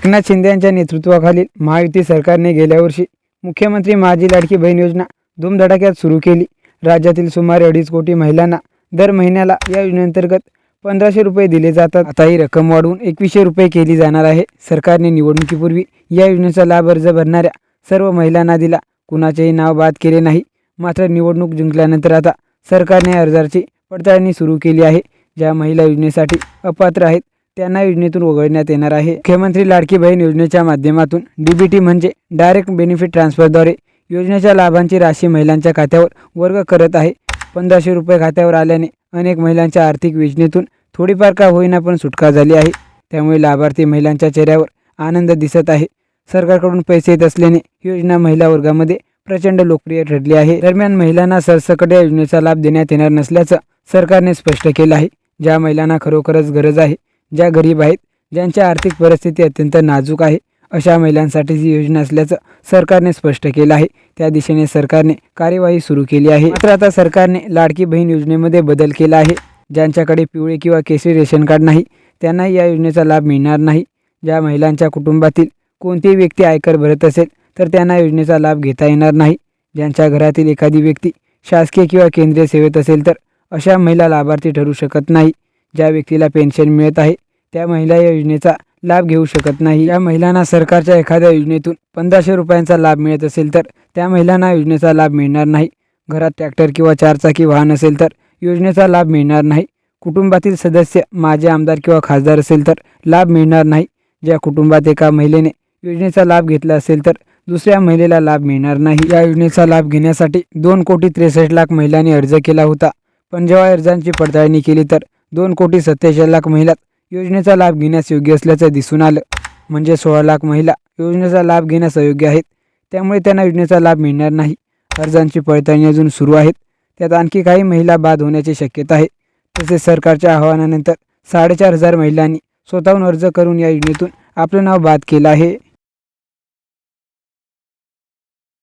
एकनाथ शिंदे यांच्या नेतृत्वाखालील महायुती सरकारने गेल्या वर्षी मुख्यमंत्री माझी लाडकी बहीण योजना धूमधडाक्यात सुरू केली. राज्यातील सुमारे अडीच कोटी महिलांना दर महिन्याला या योजनेअंतर्गत पंधराशे रुपये दिले जातात. आता ही रक्कम वाढवून एकवीसशे रुपये केली जाणार आहे. सरकारने निवडणुकीपूर्वी या योजनेचा लाभ अर्ज भरणाऱ्या सर्व महिलांना दिला. कुणाचेही नाव बाद केले नाही. मात्र निवडणूक जिंकल्यानंतर आता सरकारने अर्जाची पडताळणी सुरू केली आहे. ज्या महिला योजनेसाठी अपात्र आहेत त्यांना योजनेतून वगळण्यात येणार आहे. मुख्यमंत्री लाडकी बहीण योजनेच्या माध्यमातून डीबीटी म्हणजे डायरेक्ट बेनिफिट ट्रान्सफरद्वारे योजनेच्या लाभांची राशी महिलांच्या खात्यावर वर्ग करत आहे. पंधराशे रुपये खात्यावर आल्याने अनेक महिलांच्या आर्थिक योजनेतून थोडीफार का होईना पण सुटका झाली आहे. त्यामुळे लाभार्थी महिलांच्या चेहऱ्यावर आनंद दिसत आहे. सरकारकडून पैसे येत असल्याने योजना महिला वर्गामध्ये प्रचंड लोकप्रिय ठरली आहे. दरम्यान महिलांना सरसकट या योजनेचा लाभ देण्यात येणार नसल्याचं सरकारने स्पष्ट केलं आहे. ज्या महिलांना खरोखरच गरज आहे ज्या गरीब आहेत ज्यांची आर्थिक परिस्थिती अत्यंत नाजूक आहे अशा महिलांसाठी ही योजना असल्याचं सरकारने स्पष्ट केलं आहे. त्या दिशेने सरकारने कार्यवाही सुरू केली आहे. मात्र आता सरकारने लाडकी बहीण योजनेमध्ये बदल केला आहे. ज्यांच्याकडे पिवळे किंवा केसरी रेशन कार्ड नाही त्यांनाही या योजनेचा लाभ मिळणार नाही. ज्या महिलांच्या कुटुंबातील कोणतीही व्यक्ती आयकर भरत असेल तर त्यांना योजनेचा लाभ घेता येणार नाही. ज्यांच्या घरातील एखादी व्यक्ती शासकीय किंवा केंद्रीय सेवेत असेल तर अशा महिला लाभार्थी ठरू शकत नाही. ज्या व्यक्तीला पेन्शन मिळत आहे त्या महिला या योजनेचा लाभ घेऊ शकत नाही. या महिलांना सरकारच्या एखाद्या योजनेतून पंधराशे रुपयांचा लाभ मिळत असेल तर त्या महिलांना योजनेचा लाभ मिळणार नाही. घरात ट्रॅक्टर किंवा चारचाकी वाहन असेल तर योजनेचा लाभ मिळणार नाही. कुटुंबातील सदस्य माजी आमदार किंवा खासदार असेल तर लाभ मिळणार नाही. ज्या कुटुंबात एका महिलेने योजनेचा लाभ घेतला असेल तर दुसऱ्या महिलेला लाभ मिळणार नाही. या योजनेचा लाभ घेण्यासाठी दोन कोटी त्रेसष्ट लाख महिलांनी अर्ज केला होता. पण जेव्हा अर्जांची पडताळणी केली तर दोन कोटी सत्याऐंशी लाख महिला योजनेचा लाभ घेण्यास योग्य असल्याचं दिसून आलं. म्हणजे सोळा लाख महिला योजनेचा लाभ घेण्यास अयोग्य आहेत. त्यामुळे त्यांना योजनेचा लाभ मिळणार नाही. अर्जांची पडताळणी अजून सुरू आहेत. त्यात आणखी काही महिला बाद होण्याची शक्यता आहे. तसेच सरकारच्या आवाहनानंतर साडेचार हजार महिलांनी स्वतःहून अर्ज करून या योजनेतून आपलं नाव बाद केलं आहे.